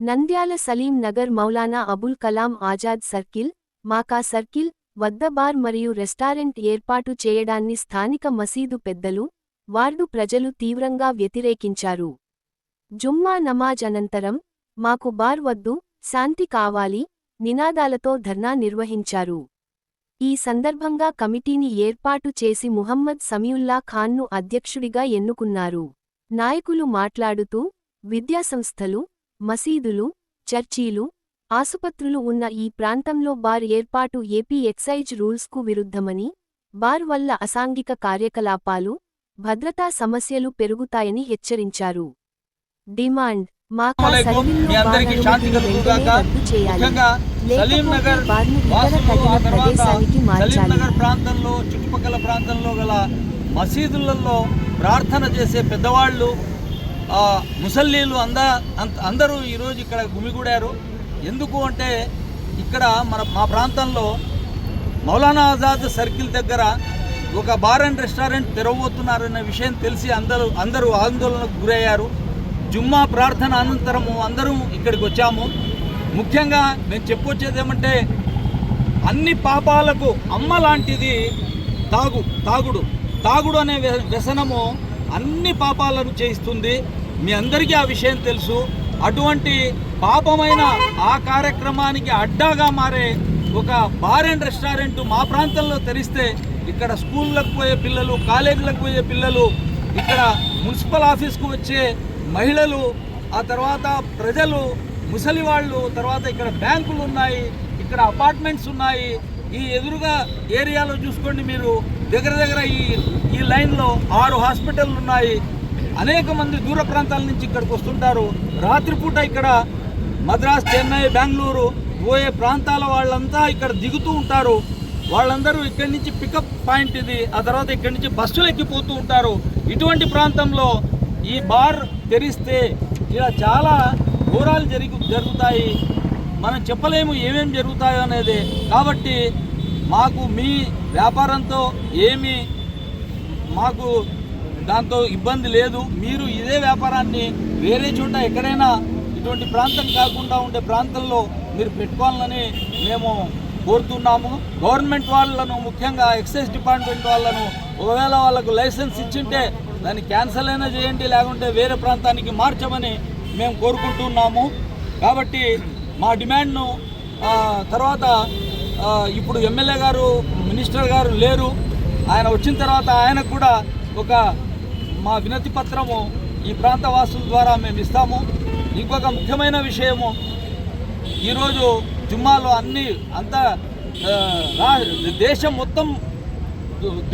Nandyal Salim Nagar Maulana Abul Kalam Azad circle మాకా circle వద్ద bar మరియు రెస్టారెంట్ ఏర్పాటు చేయడాన్ని స్థానిక మసీదు పెద్దలు వార్డు ప్రజలు తీవ్రంగా వ్యతిరేకించారు. జుమ్మా నమాజ్ అనంతరం మాకు బార్ వద్దు శాంతి కావాలి నినాదాలతో ధర్నా నిర్వహించారు. ఈ సందర్భంగా కమిటీని ఏర్పాటు చేసి ముహమ్మద్ సమీయుల్లా ఖాన్ను అధ్యక్షుడిగా ఎన్నుకున్నారు. నాయకులు మాట్లాడుతూ విద్యాసంస్థలు మసీదులు చర్చీలు ఆసుపత్రులు ఉన్న ఈ ప్రాంతంలో బార్ ఏర్పాటు ఏపీ ఎక్సైజ్ రూల్స్కు విరుద్ధమని బార్ వల్ల అసాంఘిక కార్యకలాపాలు భద్రతా సమస్యలు పెరుగుతాయని హెచ్చరించారు. డిమాండ్ ప్రాంతంలో చుట్టుపక్కల ప్రాంతంలో గల మసీదులలో ప్రార్థన చేసే పెద్దవాళ్ళు ఆ, ముసల్లీలు అంద అందరూ ఈరోజు ఇక్కడ గుమిగూడారు. ఎందుకు అంటే ఇక్కడ మన మా ప్రాంతంలో మౌలానా ఆజాద్ సర్కిల్ దగ్గర ఒక బార్ అండ్ రెస్టారెంట్ తెరవబోతున్నారనే విషయం తెలిసి అందరూ అందరూ ఆందోళనకు గురయ్యారు. జుమ్మా ప్రార్థన అనంతరము అందరూ ఇక్కడికి వచ్చాము. ముఖ్యంగా నేను చెప్పొచ్చేది ఏమంటే అన్ని పాపాలకు అమ్మ లాంటిది తాగు తాగుడు. తాగుడు అనే వ్య- వ్యసనము అన్ని పాపాలను చేయిస్తుంది. మీ అందరికీ ఆ విషయం తెలుసు. అటువంటి పాపమైన ఆ కార్యక్రమానికి అడ్డాగా మారే ఒక బార్ అండ్ రెస్టారెంట్ మా ప్రాంతంలో తెరిస్తే ఇక్కడ స్కూళ్ళకు పోయే పిల్లలు కాలేజీలకు పోయే పిల్లలు ఇక్కడ మున్సిపల్ ఆఫీస్కు వచ్చే మహిళలు ఆ తర్వాత ప్రజలు ముసలి వాళ్ళు తర్వాత ఇక్కడ బ్యాంకులు ఉన్నాయి ఇక్కడ అపార్ట్మెంట్స్ ఉన్నాయి. ఈ ఎదురుగా ఏరియాలో చూసుకోండి మీరు. దగ్గర దగ్గర ఈ ఈ లైన్లో ఆరు హాస్పిటల్ ఉన్నాయి. అనేక మంది దూర ప్రాంతాల నుంచి ఇక్కడికి వస్తుంటారు. రాత్రిపూట ఇక్కడ మద్రాస్ చెన్నై బెంగళూరు పోయే ప్రాంతాల వాళ్ళంతా ఇక్కడ దిగుతూ ఉంటారు. వాళ్ళందరూ ఇక్కడి నుంచి పికప్ పాయింట్ ఇది. ఆ తర్వాత ఇక్కడి నుంచి బస్సులు ఎక్కిపోతూ ఉంటారు. ఇటువంటి ప్రాంతంలో ఈ బార్ తెరిస్తే ఇలా చాలా ఘోరాలు జరిగి జరుగుతాయి. మనం చెప్పలేము ఏమేం జరుగుతాయో అనేది. కాబట్టి మాకు మీ వ్యాపారంతో ఏమి మాకు దాంతో ఇబ్బంది లేదు. మీరు ఇదే వ్యాపారాన్ని వేరే చోట ఎక్కడైనా ఇటువంటి ప్రాంతం కాకుండా ఉండే ప్రాంతంలో మీరు పెట్టుకోవాలని మేము కోరుతున్నాము. గవర్నమెంట్ వాళ్ళను ముఖ్యంగా ఎక్సైజ్ డిపార్ట్మెంట్ వాళ్ళను ఒకవేళ వాళ్ళకు లైసెన్స్ ఇచ్చింటే దాన్ని క్యాన్సిల్ అయినా చేయండి లేకుంటే వేరే ప్రాంతానికి మార్చమని మేము కోరుకుంటున్నాము. కాబట్టి మా డిమాండ్ను తర్వాత ఇప్పుడు ఎమ్మెల్యే గారు మినిస్టర్ గారు లేరు. ఆయన వచ్చిన తర్వాత ఆయనకు కూడా ఒక మా వినతి పత్రము ఈ ప్రాంత వాసుల ద్వారా మేము ఇస్తాము. ఇంకొక ముఖ్యమైన విషయము ఈరోజు జుమ్మాలో అన్ని అంతా రా దేశం మొత్తం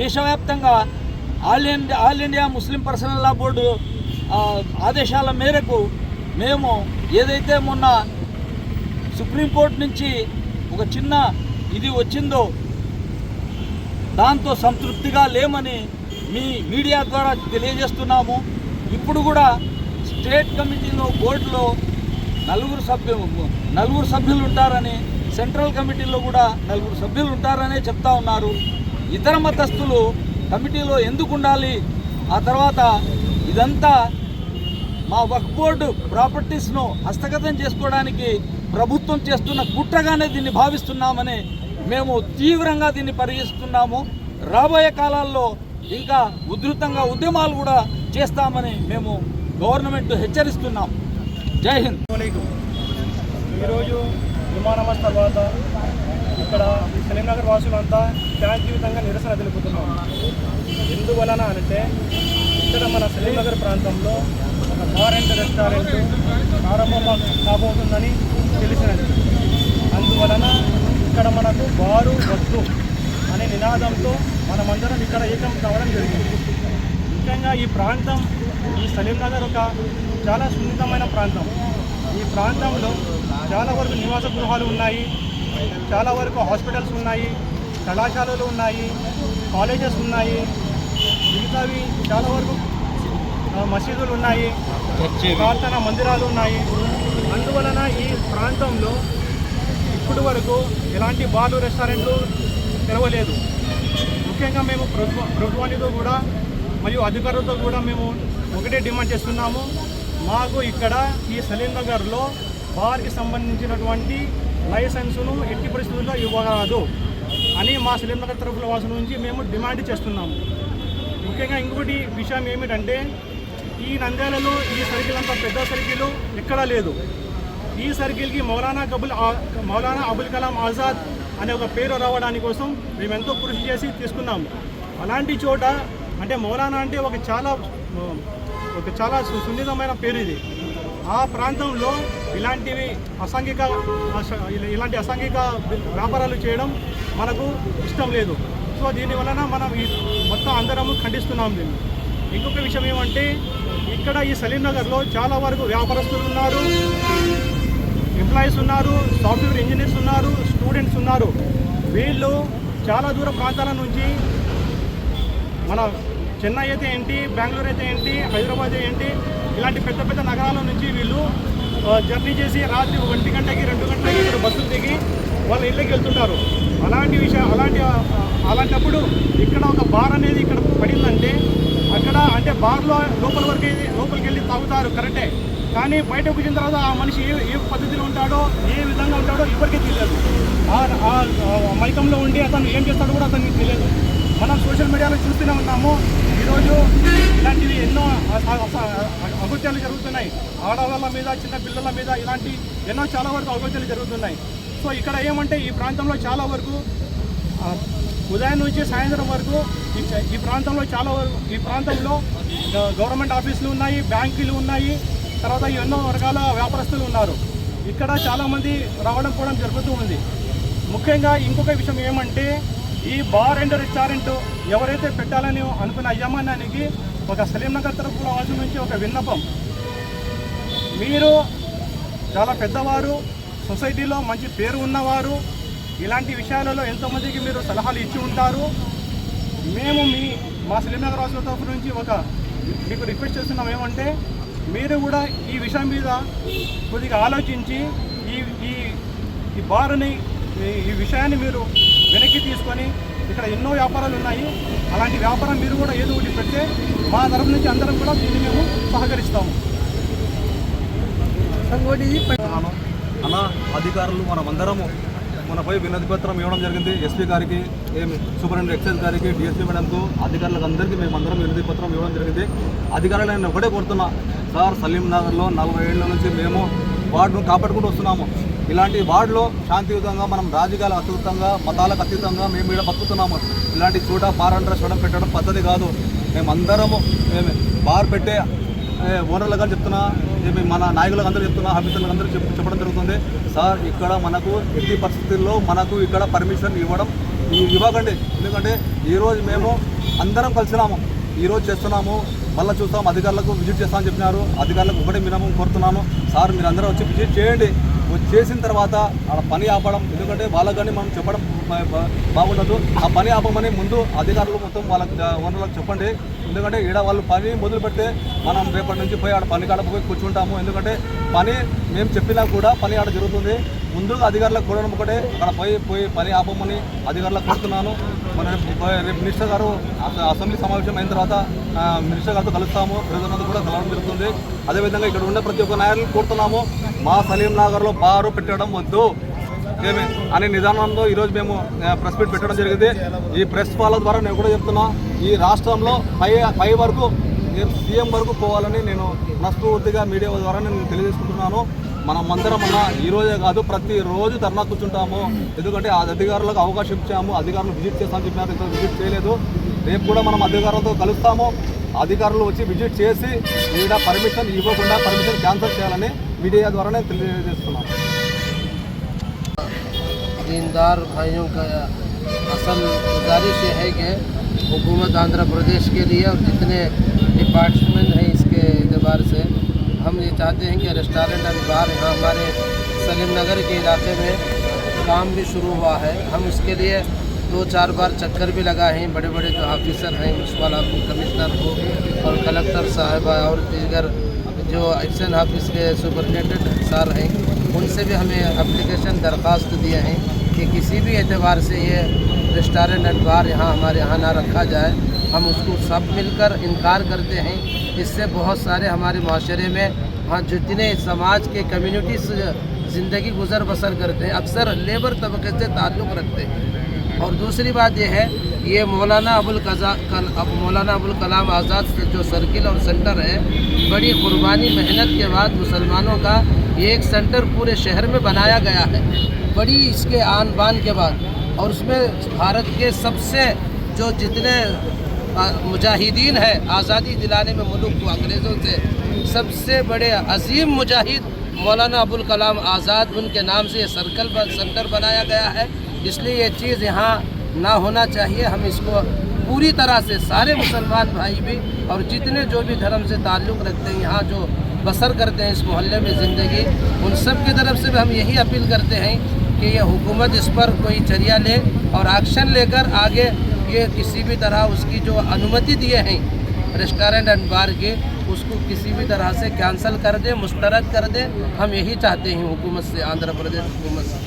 దేశవ్యాప్తంగా all India all India Muslim personal law board ఆదేశాల మేరకు మేము ఏదైతే మొన్న సుప్రీంకోర్టు నుంచి ఒక చిన్న ఇది వచ్చిందో దాంతో సంతృప్తిగా లేమని మీ మీడియా ద్వారా తెలియజేస్తున్నాము. ఇప్పుడు కూడా స్టేట్ కమిటీలో బోర్డులో నలుగురు సభ్యులు నలుగురు సభ్యులు ఉంటారని సెంట్రల్ కమిటీలో కూడా నలుగురు సభ్యులు ఉంటారనే చెప్తా ఉన్నారు. ఇతర మతస్థులు కమిటీలో ఎందుకు ఉండాలి? ఆ తర్వాత ఇదంతా మా వక్ బోర్డు ప్రాపర్టీస్ను హస్తగతం చేసుకోవడానికి ప్రభుత్వం చేస్తున్న కుట్రగానే దీన్ని భావిస్తున్నామని మేము తీవ్రంగా దీన్ని పరిగణిస్తున్నాము. రాబోయే కాలాల్లో ఇంకా ఉధృతంగా ఉద్యమాలు కూడా చేస్తామని మేము గవర్నమెంట్ హెచ్చరిస్తున్నాం. జై హింద్. ఈరోజు విమానమస్ తర్వాత ఇక్కడ కరీంనగర్ వాసులంతా శాంతియుతంగా నిరసన తెలుపుతున్నాం. ఎందువలన అంటే ఇక్కడ మన కరీంనగర్ ప్రాంతంలో ఒక బార్ అండ్ రెస్టారెంట్ ప్రారంభం కాబోతుందని తెలిసినది. అందువలన ఇక్కడ మనకు బారు వద్దు. అనే నినాదంతో మనమందరం ఇక్కడ ఏకం కావడం జరిగింది. ముఖ్యంగా ఈ ప్రాంతం ఈ సలీం నగర్ ఒక చాలా సున్నితమైన ప్రాంతం. ఈ ప్రాంతంలో చాలా వరకు నివాస గృహాలు ఉన్నాయి చాలా వరకు హాస్పిటల్స్ ఉన్నాయి కళాశాలలు ఉన్నాయి కాలేజెస్ ఉన్నాయి మిగతావి చాలా వరకు మసీదులు ఉన్నాయి ప్రార్థన మందిరాలు ఉన్నాయి. అందువలన ఈ ప్రాంతంలో ఇప్పటి వరకు ఎలాంటి బార్లు రెస్టారెంట్లు తెరవలేదు ముఖ్యంగా మేము ప్రభుత్వ ప్రభుత్వాలతో కూడా మరియు అధికారులతో కూడా మేము ఒకటే డిమాండ్ చేస్తున్నాము. మాకు ఇక్కడ ఈ సలీం నగర్లో బార్కి సంబంధించినటువంటి లైసెన్సును ఎట్టి పరిస్థితుల్లో ఇవ్వరాదు అని మా శ్రీనగర్ తరఫుల వాసుల నుంచి మేము డిమాండ్ చేస్తున్నాము. ముఖ్యంగా ఇంకొకటి విషయం ఏమిటంటే ఈ నంద్యాలలో ఈ సర్కిల్ అంత పెద్ద సర్కిల్ ఎక్కడా లేదు. ఈ సర్కిల్కి మౌలానా కబుల్ మౌలానా అబుల్ కలాం ఆజాద్ అనే ఒక పేరు రావడానికి కోసం మేము ఎంతో కృషి చేసి తీసుకున్నాము అలాంటి చోట అంటే మౌలానా అంటే ఒక చాలా ఒక చాలా సున్నితమైన పేరు ఇది. ఆ ప్రాంతంలో ఇలాంటివి అసాంఘిక అస- ఇలాంటి అసాంఘిక వ్యాపారాలు చేయడం మనకు ఇష్టం లేదు. సో దీనివలన మనం ఈ మొత్తం అందరము ఖండిస్తున్నాం దీన్ని ఇంకొక విషయం ఏమంటే ఇక్కడ ఈ సలీం నగర్లో చాలా వరకు వ్యాపారస్తులు ఉన్నారు ఎంప్లాయీస్ ఉన్నారు సాఫ్ట్వేర్ ఇంజనీర్స్ ఉన్నారు స్టూడెంట్స్ ఉన్నారు. వీళ్ళు చాలా దూర ప్రాంతాల నుంచి మన చెన్నై అయితే ఏంటి బెంగళూరు అయితే ఏంటి హైదరాబాద్ ఏంటి ఇలాంటి పెద్ద పెద్ద నగరాల నుంచి వీళ్ళు జర్నీ చేసి రాత్రి ఒంటి గంటకి రెండు గంటలకి ఇక్కడ బస్సులు దిగి వాళ్ళ ఇళ్ళకి వెళ్తుంటారు. అలాంటి విషయం అలాంటి అలాంటప్పుడు ఇక్కడ ఒక బార్ అనేది ఇక్కడ పడిందంటే అక్కడ అంటే బార్లో లోపల వరకు లోపలికి వెళ్ళి తాగుతారు కరెక్టే. కానీ బయటకు వచ్చిన తర్వాత ఆ మనిషి ఏ ఏ పద్ధతిలో ఉంటాడో ఏ విధంగా ఉంటాడో ఎవరికీ తెలియదు. ఆ- మైకంలో ఉండి అతను ఏం చేస్తాడో కూడా అతనికి తెలియదు. మనం సోషల్ మీడియాలో చూస్తూనే ఉన్నాము. ఈరోజు ఇలాంటివి ఎన్నో అగత్యాలు జరుగుతున్నాయి. ఆడవాళ్ళ మీద చిన్న పిల్లల మీద ఇలాంటి ఎన్నో చాలా వరకు అగత్యాలు జరుగుతున్నాయి. సో ఇక్కడ ఏమంటే ఈ ప్రాంతంలో చాలా వరకు ఉదయం నుంచి సాయంత్రం వరకు ఈ ప్రాంతంలో చాలా వరకు ఈ ప్రాంతంలో గ- గవర్నమెంట్ ఆఫీసులు ఉన్నాయి బ్యాంకులు ఉన్నాయి. తర్వాత ఎన్నో రకాల వ్యాపారస్తులు ఉన్నారు. ఇక్కడ చాలామంది రావడం కూడా జరుగుతూ ఉంది. ముఖ్యంగా ఇంకొక విషయం ఏమంటే ఈ బార్ అండ్ రెస్టారెంట్ ఎవరైతే పెట్టాలని అనుకున్న యజమానానికి ఒక సలీంనగర్ తరపు రాజు నుంచి ఒక విన్నపం. మీరు చాలా పెద్దవారు సొసైటీలో మంచి పేరు ఉన్నవారు ఇలాంటి విషయాలలో ఎంతోమందికి మీరు సలహాలు ఇచ్చి ఉంటారు. మేము మీ మా సలీంనగర్ రాజుల తరఫు నుంచి ఒక మీకు రిక్వెస్ట్ చేస్తున్నాం ఏమంటే మీరు కూడా ఈ విషయం మీద కొద్దిగా ఆలోచించి ఈ ఈ ఈ బారుని ఈ- ఈ విషయాన్ని మీరు వెనక్కి తీసుకొని ఇక్కడ ఎన్నో వ్యాపారాలు ఉన్నాయి. అలాంటి వ్యాపారం మీరు కూడా ఏదో ఒకటి పెడితే మా తరఫు నుంచి అందరం కూడా దీన్ని మేము సహకరిస్తాము. అలా అన్న అధికారులు మనమందరము మనపై వినతి పత్రం ఇవ్వడం జరిగింది. ఎస్పీ గారికి సూపరింటెండెంట్ ఎక్సైజ్ గారికి డిఎస్పీ మేడంకు అధికారులకు అందరికీ మేము అందరం వినతి పత్రం ఇవ్వడం జరిగింది. అధికారులు నేను ఒకటే కోరుతున్నా సార్ సలీం నగర్లో నలభై ఏళ్ళ నుంచి మేము వార్డును కాపాడుకుంటూ వస్తున్నాము. ఇలాంటి వార్డులో శాంతియుతంగా మనం రాజకీయాలకు అతీతంగా మతాలకు అతీతంగా మేము ఇక్కడ బతుకుతున్నాము. ఇలాంటి చోట బార్ అండర్ చూడడం పెట్టడం పద్ధతి కాదు. మేమందరము మేము బార్ పెట్టే ఏ, ఓనర్లకు అని చెప్తున్నా మన నాయకులకు అందరూ చెప్తున్నా ఆఫీసర్లకు అందరూ చెప్ చెప్పడం జరుగుతుంది. సార్ ఇక్కడ మనకు ఎట్టి పరిస్థితుల్లో మనకు ఇక్కడ పర్మిషన్ ఇవ్వడం ఇవ్వకండి. ఎందుకంటే ఈరోజు మేము అందరం కలిసినాము. ఈరోజు చేస్తున్నాము. మళ్ళీ చూస్తాం అధికారులకు విజిట్ చేస్తామని చెప్పినారు. అధికారులకు ఒకటే మినిమం కోరుతున్నాను. సార్ మీరు అందరూ వచ్చి విజిట్ చేయండి. చేసిన తర్వాత ఆడ పని ఆపడం ఎందుకంటే వాళ్ళకి కానీ మనం చెప్పడం బాగుండదు. ఆ పని ఆపమని ముందు అధికారులు మొత్తం వాళ్ళకి ఓనర్లకు చెప్పండి. ఎందుకంటే ఈడ వాళ్ళు పని మొదలు పెడితే మనం రేపటి నుంచి పోయి ఆడ పని కాడ పోయి కూర్చుంటాము. ఎందుకంటే పని మేము చెప్పినా కూడా పని ఆడ జరుగుతుంది. ముందుగా అధికారులకు కోరడం ఒకటే. అక్కడ పోయి పోయి పని ఆపమని అధికారులకు కోరుతున్నాను. మన రేపు రేపు మినిస్టర్ గారు అసెంబ్లీ సమావేశం అయిన తర్వాత మినిస్టర్ గారితో కలుస్తాము. ప్రజలందరూ కూడా కలవడం జరుగుతుంది అదేవిధంగా ఇక్కడ ఉన్న ప్రతి ఒక్క నాయకులు కోరుతున్నాము. మా సలీం నగర్లో బారు పెట్టడం వద్దు. ఏమి? అనే నిదానంలో ఈరోజు మేము ప్రెస్ మీట్ పెట్టడం జరిగింది. ఈ ప్రెస్ వాళ్ళ ద్వారా నేను కూడా చెప్తున్నా ఈ రాష్ట్రంలో పై పై వరకు సీఎం వరకు పోవాలని నేను మనస్ఫూర్తిగా మీడియా ద్వారా నేను తెలియజేసుకుంటున్నాను. మనం అందరం అన్న ఈ రోజే కాదు ప్రతిరోజు ధర్నా కూర్చుంటాము. ఎందుకంటే ఆ అధికారులకు అవకాశం ఇచ్చాము అధికారులు విజిట్ చేస్తామని చెప్పినారు ఇంకా విజిట్ చేయలేదు. రేపు కూడా మనం అధికారులతో కలుస్తాము అధికారులు వచ్చి విజిట్ చేసి ఈడ పర్మిషన్ ఇవ్వకుండా పర్మిషన్ క్యాన్సిల్ చేయాలని మీడియా ద్వారానే తెలియజేస్తున్నాను दीनदार भाइयों का असल गुजारिश ये है कि हुकूमत आंध्र प्रदेश के लिए और जितने डिपार्टमेंट हैं इसके एतबार से हम ये चाहते हैं कि रेस्टोरेंट एंड बार यहाँ हमारे सलीम नगर के इलाके में काम भी शुरू हुआ है हम इसके लिए दो चार बार चक्कर भी लगाए हैं। बड़े बड़े जो ऑफिसर हैं म्यूनसिपल कमिश्नर को और कलेक्टर साहब और दीगर जो एक्शन ऑफ़िस के सुपरिटेंडेंट सर हैं, उनसे भी हमें एप्लीकेशन दरख्वास्त दिए हैं कि किसी भी एतबार से ये रेस्टोरेंट एंड बार यहाँ हमारे यहाँ ना रखा जाए। हम उसको सब मिलकर इनकार करते हैं। इससे बहुत सारे हमारे माशरे में हाँ जितने समाज के कम्युनिटी से ज़िंदगी गुजर बसर करते हैं, अक्सर लेबर तबके से ताल्लुक़ रखते हैं। और दूसरी बात यह है, ये मौलाना अबुल अब मौलाना अबुल कलाम आज़ाद जो सर्किल और सेंटर है, बड़ी कुर्बानी, मेहनत के बाद मुसलमानों का ये एक सेंटर पूरे शहर में बनाया गया है। बड़ी इसके आन बान के बाद। और उसमें भारत के सबसे जो जितने मुजाहिदीन है, आज़ादी दिलाने में मुल्क को अंग्रेज़ों से, सबसे बड़े अजीम मुजाहिद मौलाना अबुल कलाम आज़ाद, उनके नाम से ये सर्कल सेंटर बनाया गया है। इसलिए ये चीज़ यहाँ ना होना चाहिए। हम इसको पूरी तरह से सारे मुसलमान भाई भी और जितने जो भी धर्म से ताल्लुक़ रखते हैं, यहाँ जो बसर करते हैं इस मोहल्ले में ज़िंदगी, उन सब की तरफ़ से भी हम यही अपील करते हैं कि ये हुकूमत इस पर कोई चर्या ले और एक्शन लेकर आगे ये किसी भी तरह उसकी जो अनुमति दिए हैं रेस्टोरेंट एंड बार के, उसको किसी भी तरह से कैंसिल कर दे, मुस्तरद कर दे। हम यही चाहते हैं हुकूमत से आंध्र प्रदेश हुकूमत से।